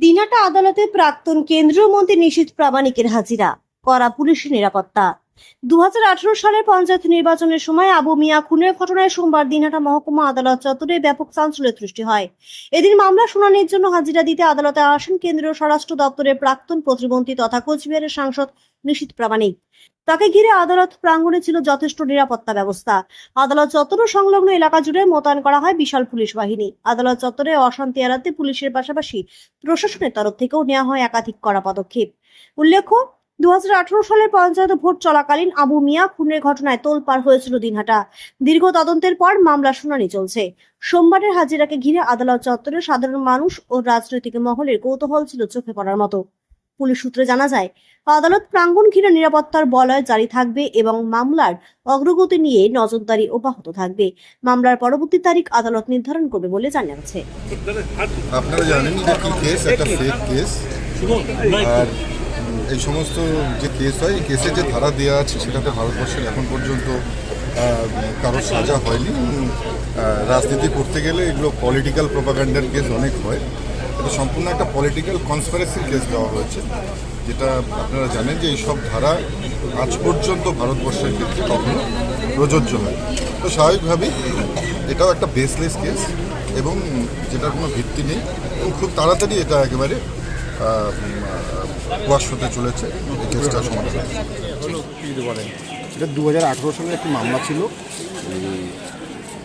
দিনহাটা আদালতে প্রাক্তন কেন্দ্রীয় মন্ত্রী নিশীথ প্রামাণিকের হাজিরা করা পুলিশের নিরাপত্তা। দু হাজার আঠারো সালের পঞ্চায়েত নির্বাচনের সময় আবু মিয়া খুনের ঘটনায় সোমবার দিনহাটা মহকুমা আদালত চত্বরে ব্যাপক চাঞ্চল্যের সৃষ্টি হয়। এদিন মামলা শুনানির জন্য হাজিরা দিতে আদালতে আসেন কেন্দ্রীয় স্বরাষ্ট্র দপ্তরের প্রাক্তন প্রতিমন্ত্রী তথা কোচবিহারের সাংসদ নিশীথ প্রামাণিক। তাকে ঘিরে আদালত প্রাঙ্গণে ছিল যথেষ্ট নিরাপত্তা ব্যবস্থা। আদালত চত্বর সংলগ্ন এলাকা জুড়ে মোতায়েন করা হয় বিশাল পুলিশ বাহিনী। আদালত চত্বরে অশান্তি এড়াতে পুলিশের পাশাপাশি প্রশাসনের তরফ থেকেও নেওয়া হয় একাধিক কড়া পদক্ষেপ। উল্লেখ্য দুহাজার আঠারো সালের পঞ্চায়েত ভোট চলাকালীন আবু মিয়া খুনের ঘটনায় তোলপাড় হয়েছিল দিনহাটা। দীর্ঘ তদন্তের পর মামলা শুনানি চলছে। সোমবারের হাজিরাকে ঘিরে আদালত চত্বরে সাধারণ মানুষ ও রাজনৈতিক মহলের কৌতূহল ছিল চোখে পড়ার মতো। পুলিশ সূত্রে জানা যায়, আদালত প্রাঙ্গণ ঘিরে নিরাপত্তার বলয় জারি থাকবে এবং মামলার অগ্রগতি নিয়ে নজরদারি অব্যাহত থাকবে। মামলার পরবর্তী তারিখ আদালত নির্ধারণ করবে বলে জানা গেছে। আপনারা জানেন যে কেস একটা ফেক কেস এই সমস্ত যে কেস হয়, এই কেসে যে ধারা দেওয়া আছে, সেটাতে ভারতবর্ষের এখন পর্যন্ত কারোর সাজা হয়নি। রাজনীতি করতে গেলে এগুলো পলিটিক্যাল প্রোপাগান্ডার কেস অনেক হয়। এটা সম্পূর্ণ একটা পলিটিক্যাল কনসপারেসির কেস দেওয়া হয়েছে, যেটা আপনারা জানেন যে এইসব ধারা আজ পর্যন্ত ভারতবর্ষের ক্ষেত্রে কখনো প্রযোজ্য হয় তো স্বাভাবিকভাবেই এটাও একটা বেসলেস কেস এবং যেটার কোনো ভিত্তি নেই এবং খুব তাড়াতাড়ি এটা একেবারে হতে চলেছে। এই কেসটা সমাধান এটা দু হাজার আঠেরো সালের একটি মামলা ছিল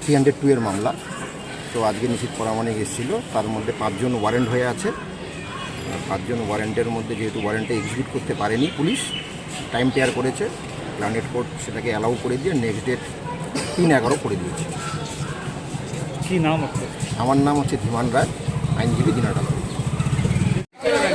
থ্রি হান্ড্রেড টু এর মামলা। তো আজকে নিশ্চিত পরামানিক এসেছিল তার মধ্যে পাঁচজন ওয়ারেন্ট হয়ে আছে। পাঁচজন ওয়ারেন্টের মধ্যে যেহেতু ওয়ারেন্টে এক্সিকিউট করতে পারেনি পুলিশ টাইম পেয়ার করেছে। প্ল্যানেট কোর্ট সেটাকে অ্যালাউ করে দিয়ে নেক্সট ডেট তিন এগারো করে দিয়েছে। কি নাম আমার নাম হচ্ছে ধীমান রায় আইনজীবী